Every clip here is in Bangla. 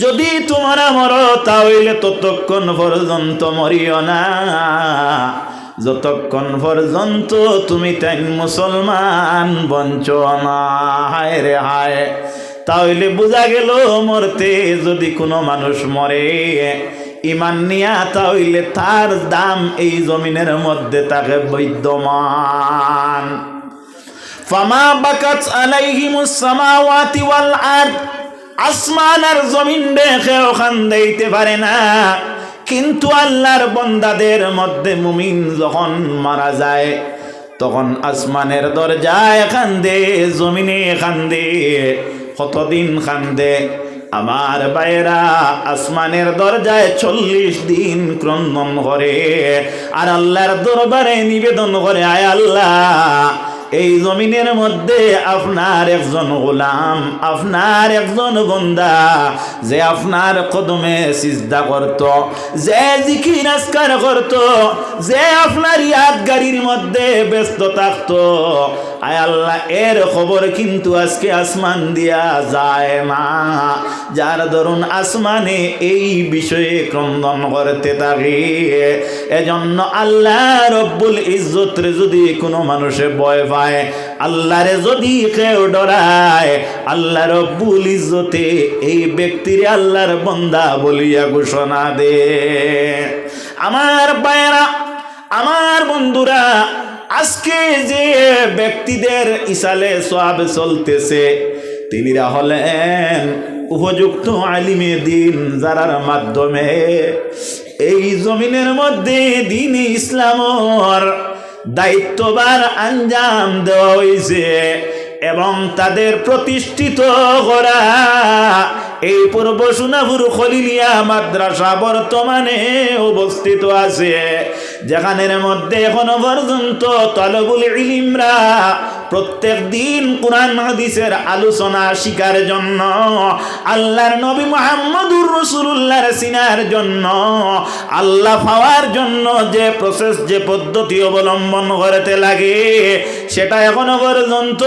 যদি তোমরা মরো তাহলে ততক্ষণ পর্যন্ত মরিও না। যতক্ষণ পর্যন্ত তুমি তাই মুসলমান, বঞ্চ না, হায় রে হায়। তাহলে বোঝা গেল মরতে যদি কোনো মানুষ মরে, ইমান নিয়া তাহলে তার দাম এই জমিনের মধ্যে তাকে বৈদ্যমান। ফামা বাকাত আলাইহিমুস সামাওয়াতি ওয়াল আরদ। আসমান আর জমিন দেখে ওখান দিতে পারে না। কিন্তু আল্লাহর বন্দাদের মধ্যে মুমিন যখন মারা যায়, তখন আসমানের দরজায় কান্দে জমিনে কান্দে কতদিন কান্দে আমার বাইরা আসমানের দরজায় চল্লিশ দিন ক্রন্দন করে, আর আল্লাহর দরবারে নিবেদন করে, আয় আল্লাহ এই জমিনের মধ্যে আপনার একজন গোলাম, আপনার একজন বন্দা যে আপনার কদমে সিজদা করত, যে জিকির আজকার করত, যে আপনার ইয়াদ গাড়ির মধ্যে ব্যস্ত থাকত। আয় আল্লাহ, এর খবর কিন্তু আজকে আসমান দিয়া যায় না। যার ধরুন আসমানে এই বিষয়ে ক্রন্দন করতে থাকে। এজন্য আল্লাহ রব্বুল ইজ্জতরে যদি কোনো মানুষে ভয় পায় আল্লাহরে যদি কেউ ডরায়, আল্লাহ রব্বুল ইজ্জতে এই ব্যক্তিরে আল্লাহর বন্দা বলিয়া ঘোষণা দে। আমার পায়রা আমার বন্ধুরা, আজকে যে ব্যক্তিদের ইসালে সব চলতেছে, তিনিরা হলেন উপযুক্ত আলিমে দিন যারার মাধ্যমে এই জমিনের মধ্যে দিন ইসলামর দায়িত্ববার আঞ্জাম দেওয়া হয়েছে এবং তাদের প্রতিষ্ঠিত করা এই পূর্ব সোনাপুর খলিলিয়া মাদ্রাসা বর্তমানে অবস্থিত আছে, যেখানের মধ্যে এখনও পর্যন্ত তলবুল ইলিমরা প্রত্যেক দিন কোরআন, হাদিসের আলোচনা শিকার জন্য, আল্লাহর নবী মোহাম্মদুর রসুল্লাহর সিনার জন্য, আল্লাহ পাওয়ার জন্য যে প্রসেস যে পদ্ধতি অবলম্বন করতে লাগে, সেটা এখনও পর্যন্ত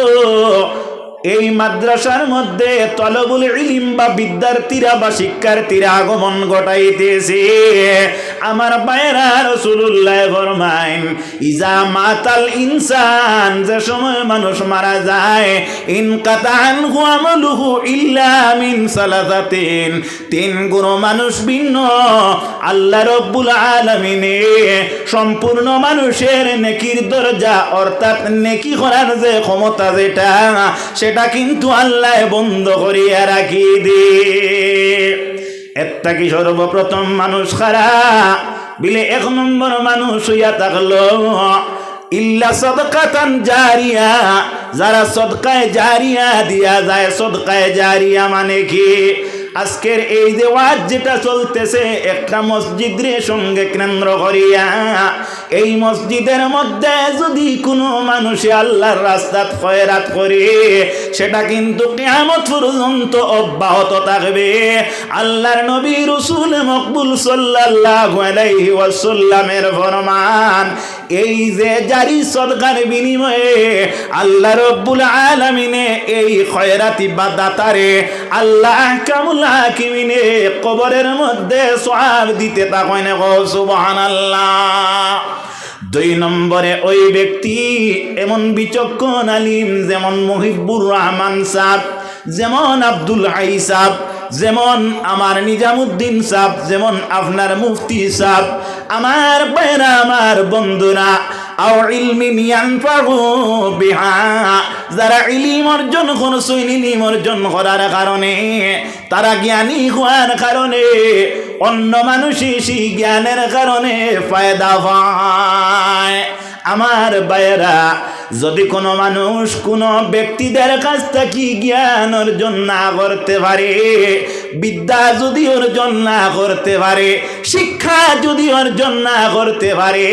এই মাদ্রাসার মধ্যে তলবুল ইলিম বা বিদ্যার্থীরা বা শিক্ষার্থীরা আগমন ঘটাইতেছে। আমার বাইরা রসুল্লাহ ফরমাইন, ইজা মাতাল ইনসান, যে সময় মানুষ মারা যায় ইনকাতান হুয়ামলুহু ইল্লা মিন সালাতাতিন তিন গুণ মানুষ ভিন্ন, আল্লাহ রব্বুল আলামিনে সম্পূর্ণ মানুষের নেকির দরজা, অর্থাৎ নেকি করার যে ক্ষমতা যেটা, সেটা কিন্তু আল্লাহ বন্ধ করিয়া রাখি দে। একটা কি সর্বপ্রথম মানুষ খারা? বিলে এক নম্বর মানুষ হইয়া থাকল। ইল্লা সদকাতান জারিয়া। যারা সদকায় জারিয়া দিয়া যায়, সদকায় জারিয়া মানে কি? আজকের এই যে ওয়াজ যেটা চলতেছে, একটা মসজিদের সঙ্গে কেন্দ্র করিয়া এই মসজিদের মধ্যে যদি কোনো মানুষে আল্লাহর রাস্তাত খয়রাত করে, সেটা কিন্তু কেয়ামত পর্যন্ত অব্যাহত থাকবে। আল্লাহর নবী রসুল মকবুল সাল্লাল্লাহু আলাইহি ওয়াসাল্লামের ফরমান, এই যে জারি সরকার বিনিময়ে আল্লাহ রব্বুল আলামিনে এই খয়রাতি বা দাতারে আল্লাহ কামুল হাকিমিনে কবরের মধ্যে সওয়াব দিতে তাকনে গো, সুবহানাল্লাহ। দুই নম্বরে ওই ব্যক্তি এমন বিচক্ষণ আলিম, যেমন মহিবুর রহমান সাহ যেমন আব্দুল হাই সাহ যেমন আমার নিজামুদ্দিন সাহ যেমন আপনার মুফতি সাহ আমার বেরা আমার বন্ধুরা আও ইলমিন ইয়ানফাহু বিহা। যারা ইলিম অর্জন করছে, ইলিম অর্জন করার কারণে, তারা জ্ঞানী হওয়ার কারণে, অন্য মানুষই সেই জ্ঞানের কারণে ফায়দা পায়। আমার বাইরা যদি কোনো মানুষ কোনো ব্যক্তিদের কাছ থেকে জ্ঞান অর্জন না করতে পারে বিদ্যা যদি অর্জন না করতে পারে, শিক্ষা যদি অর্জন না করতে পারে,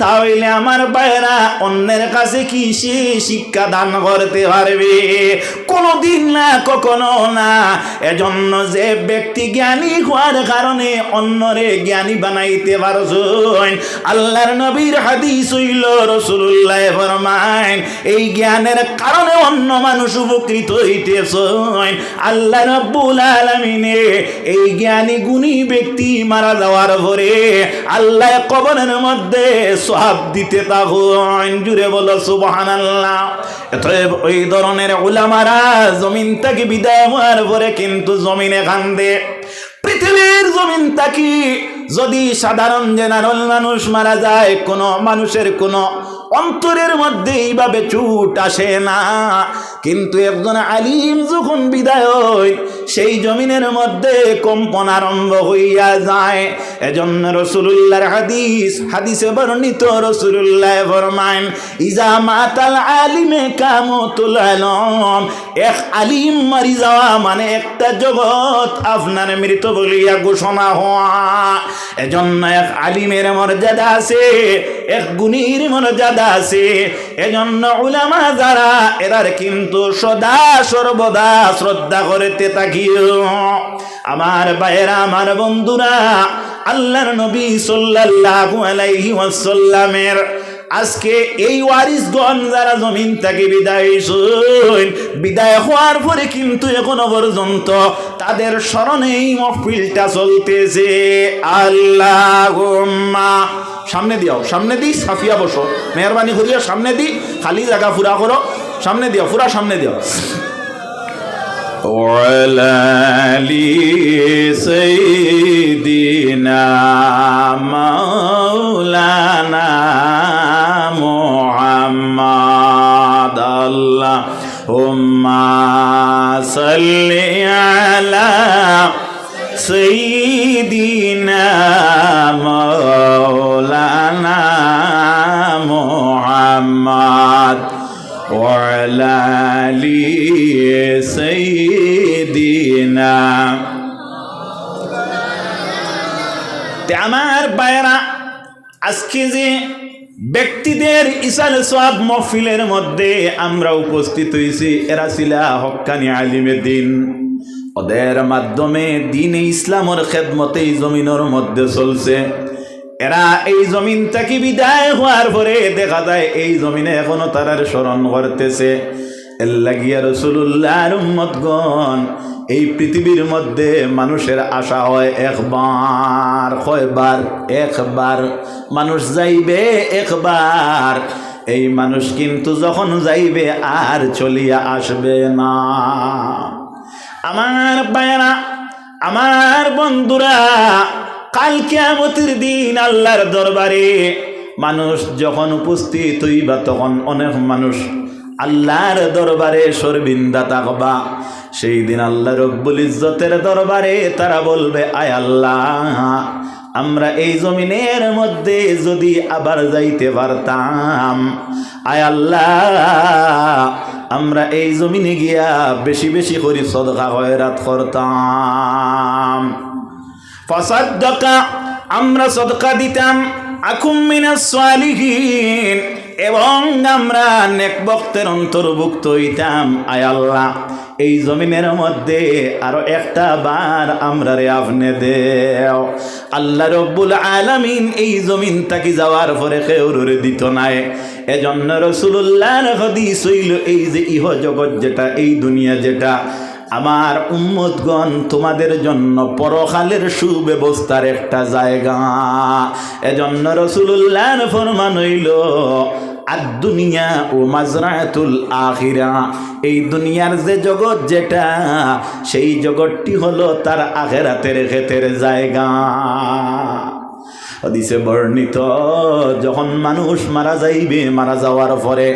তাহলে আমার বাইরা অন্যের কাছে কি সে শিক্ষা দান করতে পারবে? কোনোদিন না, কখনো না। এজন্য যে ব্যক্তি জ্ঞানী হওয়ার কারণে অন্যরে জ্ঞানী বানাইতে পারছেন, আল্লাহর নবীর হাদিস হইল রসুল্লাহ ফরমাইন এই জ্ঞানের কারণে অন্য মানুষ উপকৃত হইতেছেন। আল্লাহ রব্বুল আলমিনে এই জ্ঞানী গুণী ব্যক্তি মারা যাওয়ার পরে আল্লাহ কবরের মধ্যে সব দিতে থাকুন। জুড়ে বলো সুবহান আল্লাহ ওই ধরনের উলামারা জমিন থেকে বিদায় হওয়ার পরে কিন্তু জমিনে কান্দে। পৃথিবীর জমিন তাকি যদি সাধারণ জেনারেল মানুষ মারা যায়, কোনো মানুষের কোনো অন্তরের মধ্যে এইভাবে চুট আসে না। কিন্তু একজন আলিম যখন বিদায় সেই জমিনের মধ্যে কম্পন আরম্ভ হইয়া যায়। এজন্য রসুল্লাহর হাদিস, হাদিসে বর্ণিত রসুল্লাহ ফরমাইন ইজা মাতাল আলিমে কামতুল আলম এক আলিম মারি যাওয়া মানে একটা জগৎ আপনার মৃত বলিয়া ঘোষণা হওয়া। এজন্য এক আলিমের মর্যাদা আছে, এক গুণীর মর্যাদা আছে। এজন্য উলামা যারা, এরার কিন্তু সদা সর্বদা শ্রদ্ধা করতে থাকিও। আমার ভাইয়েরা, আমার বন্ধুরা, আল্লাহর নবী সাল্লাল্লাহু আলাইহি ওয়াসাল্লামের আজকে এই ওয়ারিসগণ যারা জমিন থেকে বিদায় হইছেন বিদায় হওয়ার পরে কিন্তু এখনও পর্যন্ত তাদের স্মরণেই মহফিলটা চলতেছে। আল্লাহ সামনে দিও সামনে দি সাফিয়া বসো। মেহরবানি করিয়া সামনে দি খালি জায়গা ফুরা করো। সামনে দিও ফুরা সামনে দিও وعلى آل سيدنا مولانا محمد. اللهم صل على سيدنا مولانا محمد. وعلى آل سيدنا তে আমার বায়রা আজকে যে ব্যক্তিদের ইসাল সব মহফিলের মধ্যে আমরা উপস্থিত হয়েছি এরা ছিলা হক্কানি আলিমে দিন ওদের মাধ্যমে দিনে ইসলামের খেদমতে এই জমিনের মধ্যে চলছে এরা এই জমিন থেকে বিদায় হওয়ার পরে দেখা যায় এই জমিনে এখনও তারার স্মরণ করতেছে এই পৃথিবীর মধ্যে মানুষের আশা হয় একবার, কয়বার? একবার। মানুষ যাইবে একবার। এই মানুষ কিন্তু যখন যাইবে আর চলিয়া আসবে না। আমার বায়না আমার বন্ধুরা কাল কেয়ামতের দিন আল্লাহর দরবারে মানুষ যখন উপস্থিত হইবা, তখন অনেক মানুষ আল্লাহর দরবারে সরবিন্দা তাকবা সেই দিন আল্লাহ রব্বুল ইজ্জতের দরবারে তারা বলবে, আয় আল্লাহ, আমরা এই জমিনের মধ্যে যদি আবার যাইতে পারতাম, আয় আল্লাহ, আমরা এই জমিনে গিয়া বেশি বেশি করি সদকা হয়রাত করতাম। আমরা সদকা দিতাম, আকুম মিনাস সালিহিন, এবং আমরা নেক বক্তের অন্তর্ভুক্ত হইতাম, আয় আল্লাহ। এই জমিনের মধ্যে আরও একটা বার আমরা রে আপনি দেও। আল্লাহ রব্বুল আলামিন এই জমিন তাকি যাওয়ার পরে কেউরে দিত নাই। এজন্য রসুল্লাহর হদিস হইল এই যে ইহ জগৎ যেটা, এই দুনিয়া যেটা। আমার উম্মতগণ, তোমাদের জন্য পরকালের সুব্যবস্থার একটা জায়গা। এজন্য রসুল্লাহর ফরমান হইল আর দুনিয়া ও মাজরাতুল আখিরা। এই দুনিয়ার যে জগৎ যেটা, সেই জগৎটি হলো তার আখেরাতের ক্ষেতের জায়গা। হদিসে বর্ণিত, যখন মানুষ মারা যাইবে, মারা যাওয়ার পরে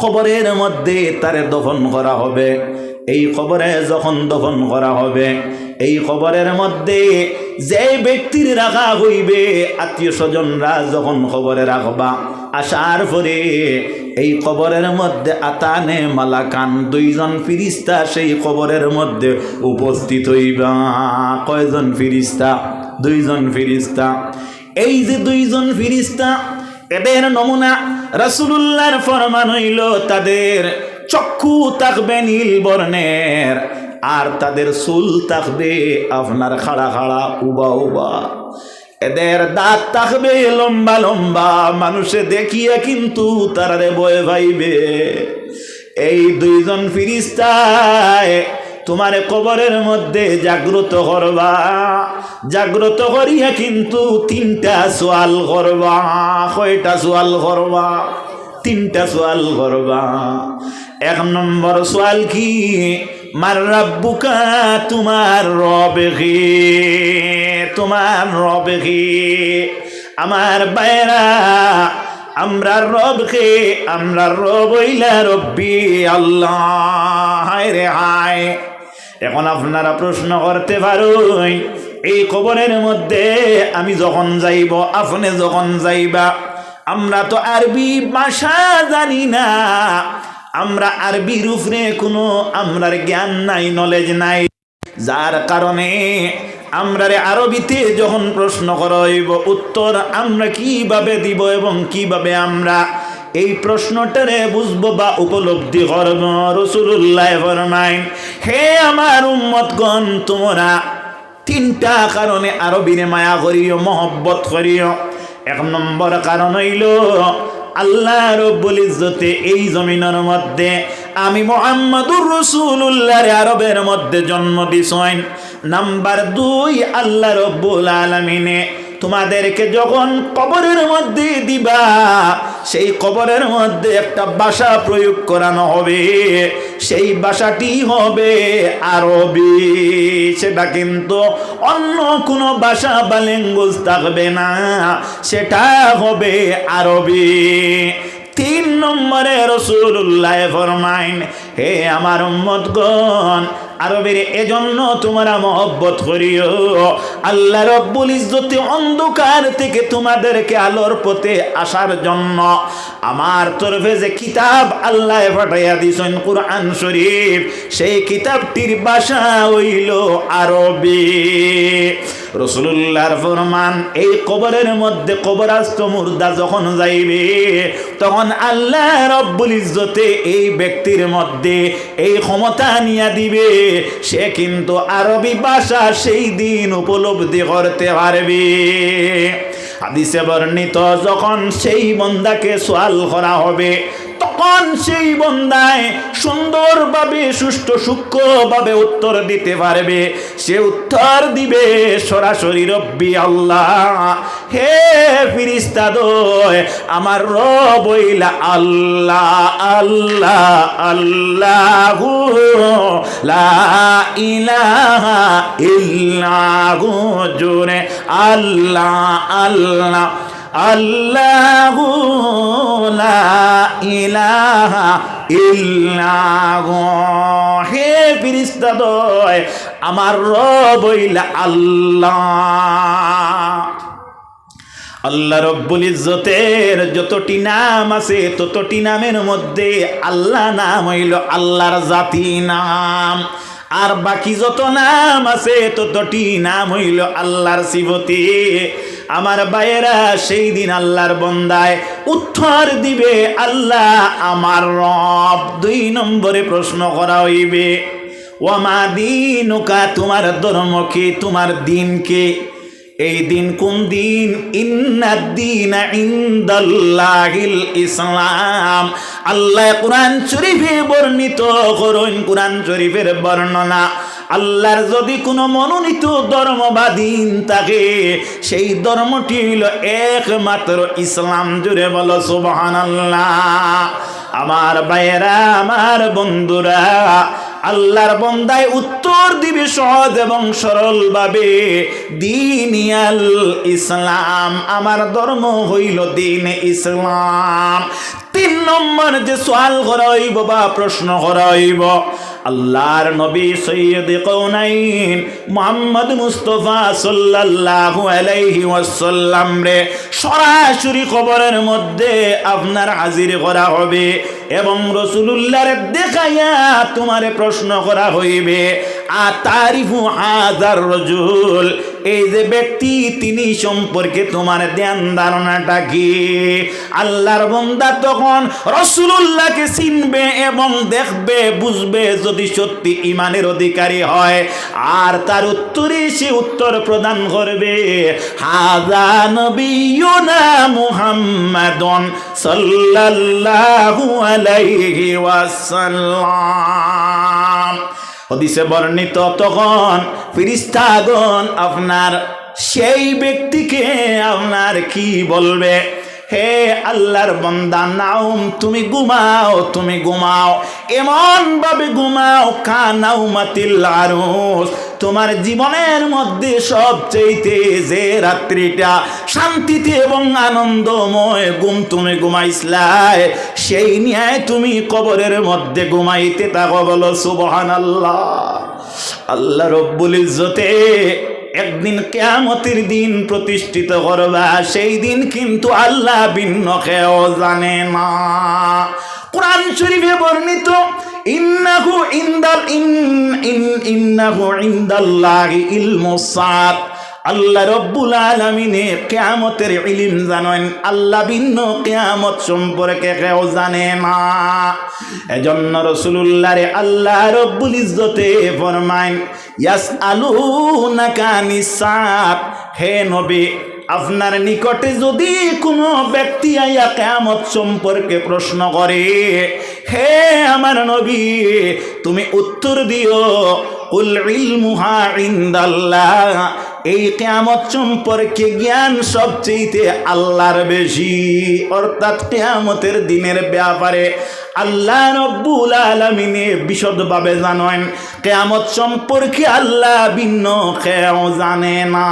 খবরের মধ্যে তারে দফন করা হবে। এই খবরে যখন দফন করা হবে, এই খবরের মধ্যে যে ব্যক্তির রাখা হইবে, আত্মীয় স্বজনরা যখন খবরে রাখবা, আসার পরে এই কবরের মধ্যে আতানে মালাকান দুইজন ফিরিস্তা সেই কবরের মধ্যে উপস্থিত হইবা। কয়জন ফিরিস্তা? দুইজন ফিরিস্তা। এই যে দুইজন ফিরিস্তা, এদের নমুনা রাসূলুল্লাহর ফরমান হইল তাদের চক্ষু থাকবে নীল বর্ণের, আর তাদের চুল থাকবে আপনার খাড়া খাড়া উবা উবা। এদের দাঁত থাকবে লম্বা লম্বা, মানুষে দেখিয়ে কিন্তু তারারে বয়ে ভাইবে। এই দুইজন ফিরিস্তায় তোমার কবরের মধ্যে জাগ্রত করবা, জাগ্রত করিয়া কিন্তু তিনটা সোয়াল করবা। কয়টা সোয়াল করবা? তিনটা সোয়াল করবা। এক নম্বর সোয়াল কি? মার রাব্বুকা তোমার রবে তোমার রবে আমার বাইরা আমরা রবকে, আমরা রব হইলা রব্বি আল্লাহ রে হায়। এখন আপনারা প্রশ্ন করতে পারুন, এই কবরের মধ্যে আমি যখন যাইব, আপনি যখন যাইবা, আমরা তো আরবি ভাষা জানি না। আমরা আরবির উপরে কোনো আমরার জ্ঞান নাই নলেজ নাই। যার কারণে আমরারে আরবিতে যখন প্রশ্ন করা হইব, উত্তর আমরা কীভাবে দিব এবং কীভাবে আমরা এই প্রশ্নটারে বুঝব বা উপলব্ধি করব রসুল্লাহ ফরমাইন হে আমার উম্মতগণ, তোমরা তিনটা কারণে আরবিরে মায়া করিও, মহব্বত করিও। এক নম্বর কারণ হইল আল্লাহ রব্বুল ইজ্জতে এই জমিনের মধ্যে আমি মোহাম্মদুর রাসূলুল্লাহর আরবের মধ্যে জন্ম দিছেন নাম্বার দুই, আল্লাহ রব্বুল আলমিনে তোমাদেরকে যখন কবরের মধ্যে দিবা, সেই কবরের মধ্যে একটা ভাষা প্রয়োগ করানো হবে। সেই ভাষাটি হবে আরবি। সেটা কিন্তু অন্য কোনো ভাষা বা ল্যাঙ্গুয়েজ থাকবে না। সেটা হবে আরবি। তিন নম্বরে রসুল্লাহ ফরমাইন, হে আমার উম্মতগণ আরবের এজন্য তোমরা মহব্বত করিও। আল্লাহ রব্বুল ইজ্জতে অন্ধকার থেকে তোমাদেরকে আলোর পথে আসার জন্য আমার তরফে যে কিতাব আল্লাহ পাঠাইয়া দিছেন কুরআন শরীফ, সেই কিতাবটির ভাষা হইল আরবি। রসুল্লাহর ফরমান, এই কবরের মধ্যে কবরাস্ত মুর্দা যখন যাইবে, তখন আল্লাহ রব্বুল ইজ্জতে এই ব্যক্তির মধ্যে এই ক্ষমতা নিয়া দিবে। সে কিন্তু আরবি ভাষা সেই দিন উপলব্ধি করতে পারবে। হাদিসে বর্ণিত, যখন সেই বন্দাকে সোয়াল করা হবে তখন সেই বন্দায় সুন্দরভাবে, সুষ্ঠু, সূক্ষ্মভাবে উত্তর দিতে পারবে, সে উত্তর দিবে সরাসরি, রব্বি আল্লাহ, হে ফিরিস্তা দয়, আমার রবইলা আল্লাহ আল্লাহ আল্লাহ, লা ইলাহা ইল্লাহু, জোরে আল্লাহ আল্লাহ। আল্লাহ লা ইলাহা ইল্লাহু। হে ফিরিস্তা দয়, আমার রবইলা আল্লাহ। আল্লাহ রব্বুল ইজ্জতের যতটি নাম আছে, ততটি নামের মধ্যে আল্লাহ নাম হইল আল্লাহর জাতি নাম। আর বাকি যত নাম আছে, ততটি নাম হইল আল্লাহর শিবতী আমার বাইরা সেই দিন আল্লাহর বন্দায় উত্তর দিবে, আল্লাহ আমার রব। দুই নম্বরে প্রশ্ন করা হইবে ওয়ামা দিনুকা, তোমার ধর্ম কি? তোমার দিনকে এই দিন কোন দিন? ইন্নাদ্দিন ইন্দাল্লাহিল ইসলাম। আল্লাহ কোরআন শরীফে বর্ণিত করুন কোরআন শরীফের বর্ণনা। আল্লাহর যদি কোনো মনোনীত ধর্ম বা দিন থাকে, সেই ধর্মটি হইল একমাত্র ইসলাম। জুড়ে বলো সুবহান আমার ভাইয়েরা, আমার বন্ধুরা আল্লাহর বন্দায় উত্তর দিবি সহজ এবং সরলভাবে। দিনিয়াল ইসলাম, আমার ধর্ম হইল দিন ইসলাম। তিন নম্বর যে সোয়াল করা হইব বা প্রশ্ন করা হইব আল্লাহর নবী সৈয়দ কৌনাইন মোহাম্মদ মুস্তফা সাল্লাল্লাহু আলাইহি ওয়াসাল্লাম রে, সরাসরি কবরের মধ্যে আপনার হাজির করা হবে এবং রসুলুল্লাহরে দেখাইয়া তোমারে প্রশ্ন করা হইবে আতারিফু হাজার রজুল, এই যে ব্যক্তি তিনি সম্পর্কে তোমার ধ্যান ধারণাটা কি? আল্লাহর বন্দা তখন রসুলুল্লাহকে চিনবে এবং দেখবে, বুঝবে যদি সত্যি ইমানের অধিকারী হয়। আর তার উত্তরে সে উত্তর প্রদান করবে হাজা নবিয়ুনা মুহাম্মাদন সাল্লাল্লাহু আলাইহি ওয়াসাল্লাম। হদিসে বর্ণিত তখন ফিরিস্তাগণ আপনার সেই ব্যক্তিকে আপনার কি বলবে? হে আল্লাহর বন্দা নাউম তুমি ঘুমাও তুমি ঘুমাও। এমন ভাবে ঘুমাও, কানাও মাতিল আরুস। তোমার জীবনের মধ্যে সবচেয়েতে যে রাত্রিটা শান্তিতে এবং আনন্দময় ঘুম তুমি ঘুমাইছলাই সেই নিয়ে তুমি কবরের মধ্যে ঘুমাইতে থাকো বলো সুবহান আল্লাহ আল্লাহ রব্বুল ইজ্জতে একদিন কেয়ামতের দিন প্রতিষ্ঠিত করবা, সেই দিন কিন্তু আল্লাহ ভিন্ন কেউ জানে না। কোরআন শরীফে বর্ণিত, ইন্নাহু ইন্দাল ইন ইন, ইন্নাহু ইন্দাল্লাহি ইলমুস সাত। আল্লাহ রব্বুল আলমিনে কেয়ামতের ইলিম জানেন। আল্লাহ ভিন্ন কেয়ামত সম্পর্কে কেউ জানে না। এজন্য রসুল্লাহ রে আল্লাহ রব্বুল ইজ্জতে ফরমাইন ইয়াস আলু নাকানিসাত হে নবী, আপনার নিকটে যদি কোনো ব্যক্তি আইয়া কেয়ামত সম্পর্কে প্রশ্ন করে হে আমার নবী, তুমি উত্তর দিও কুল ইলমুহা ইনদাল্লাহ এই কেয়ামত সম্পর্কে জ্ঞান সবচেয়েতে আল্লাহর বেশি। অর্থাৎ কেয়ামতের দিনের ব্যাপারে আল্লাহ রব্বুল আলমিনে বিশদভাবে জানেন, কেয়ামত সম্পর্কে আল্লাহ ভিন্ন কেউ জানে না।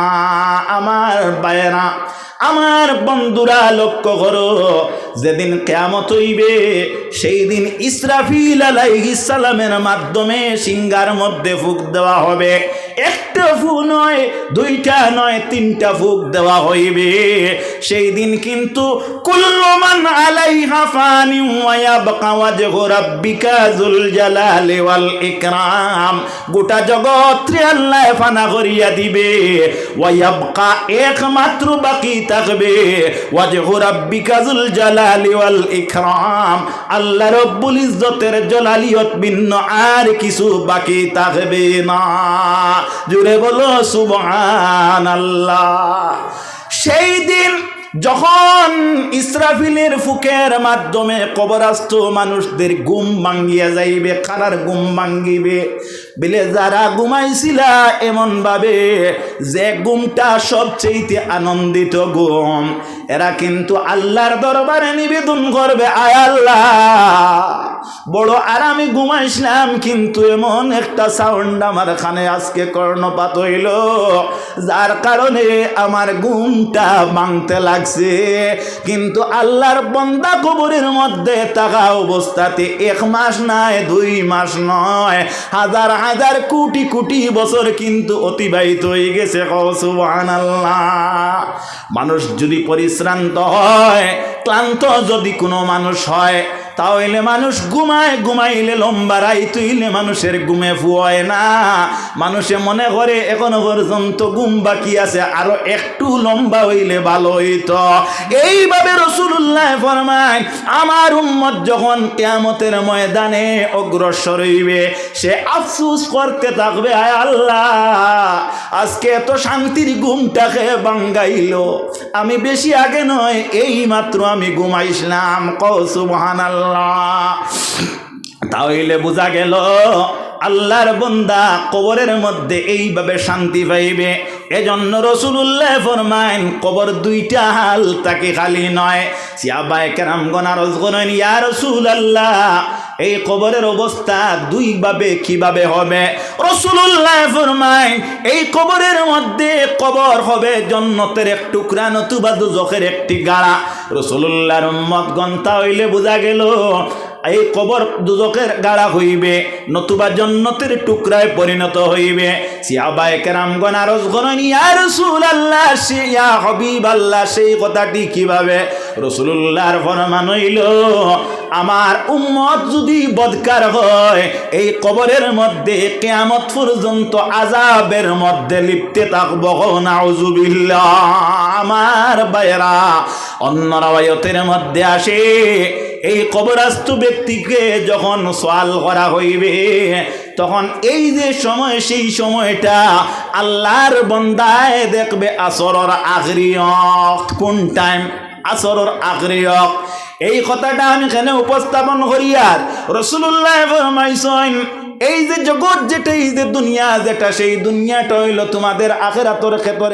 আমার বায়রা আমার বন্ধুরা লক্ষ্য করো, যেদিন কেয়ামত হইবে সেই দিন ইসরাফিল সালামের মাধ্যমে সিঙ্গার মধ্যে ফুক দেওয়া হবে। একটা ফু নয়, দুইটা নয়, তিনটা ফুক দেওয়া হইবে। সেই দিন কিন্তু কুল্লমান আলাইহা ফানি ওয়া ইয়াবকা ওয়াজহু রাব্বিকা যুল জালালি ওয়াল ইকরাম। গোটা জগৎ রে আল্লাহ ফানা করিয়া দিবে। ওয়া একমাত্র বাকি থাকবে। ওয়াজহু রাব্বিকা যুল জালালি ওয়াল ইকরাম। আল্লাহ রব্বুল ইজ্জতের জলালিয়ত ভিন্ন আর কিছু বাকি থাকবে না। জুড়ে বলো সুবহান আল্লাহ সেই দিন যখন ইসরাফিলের ফুকের মাধ্যমে কবরাস্থ মানুষদের ঘুম ভাঙ্গিয়া যাইবে কারার ঘুম ভাঙ্গিবে বলে, যারা ঘুমাইছিলা এমন ভাবে যে ঘুমটা সবচেয়েতে আনন্দিত ঘুম, এরা কিন্তু আল্লাহর দরবারে নিবেদন করবে, আয় আল্লাহ। বড় আরামে ঘুমাইছিলাম কিন্তু এমন একটা সাউন্ড আমার খানে আজকে কর্ণপাত হইল, যার কারণে আমার ঘুমটা ভাঙতে লাগছে। কিন্তু আল্লাহর বন্দা কবরের মধ্যে থাকা অবস্থাতে এক মাস নয়, দুই মাস নয়, হাজার হাজার কোটি কোটি বছর কিন্তু অতিবাহিত হয়ে গেছে। মানুষ যদি পরিশ্রান্ত হয়, ক্লান্ত যদি কোনো মানুষ হয় তাহলে মানুষ ঘুমায়, ঘুমাইলে লম্বা রাই তুইলে মানুষের ঘুমে ফুয় না। মানুষে মনে করে, এখনও পর্যন্ত ঘুম বাকি আছে, আরও একটু লম্বা হইলে ভালো হইতো। এইভাবে রসুল্লাহ ফরমায়, আমার উম্মত যখন কেয়ামতের ময়দানে অগ্রসর হইবে, সে আফসুস করতে থাকবে, আয় আল্লাহ, আজকে এত শান্তির ঘুমটাকে বাঙ্গাইল আমি বেশি আগে নয় এই মাত্র আমি ঘুমাইছিলাম। কৌসুবহান আল্লাহ তাহলে বোঝা গেল আল্লাহর বন্দা কবরের মধ্যে এইভাবে শান্তি পাইবে। এজন্য রসুল্লাহ ফরমাইন কবর দুইটা হাল তাকে খালি নয়। সিয়াবায় কেরাম গনারস গনেন ইয়া রসুল আল্লাহ এই কবরের অবস্থা দুইভাবে কীভাবে হবে? রসুল্লাহ ফরমাইন এই কবরের মধ্যে কবর হবে জন্নতের এক টুকরা নতুবা দুজখের একটি গাড়া। রসুল্লাহর মত গন্তা হইলে বোঝা গেল, এই কবর দুদকের গাড়া হইবে, নতুবা জন্নতের টুকরায় পরিণত হইবে। সিয়াবায় কেরামগণ আরজ গণন, ইয়া রাসূলুল্লাহ ইয়া হাবিব আল্লাহ সেই কথাটি কীভাবে? রসুল্লাহর ফরমান হইল, আমার উম্মত যদি বদকার হয়, এই কবরের মধ্যে কেয়ামত পর্যন্ত আজাবের মধ্যে লিপ্তে থাকব নাউজুবিল্লাহ। আমার বাইরা অন্য রায়তের মধ্যে আসে, এই কবরাস্থ ব্যক্তিকে যখন সোয়াল করা হইবে, তখন এই যে সময়, সেই সময়টা আল্লাহর বন্দায় দেখবে আসরর আখরিয়ক কোন টাইম আসরর আখরিয়ক এই কথাটা আমি এখানে উপস্থাপন করি আর রসুল্লাহ ফরমাইছেন, এই যে জগৎ যেটা, এই যে দুনিয়া যেটা, সেই দুনিয়াটা হইল তোমাদের আখেরাতর ক্ষেত্রে।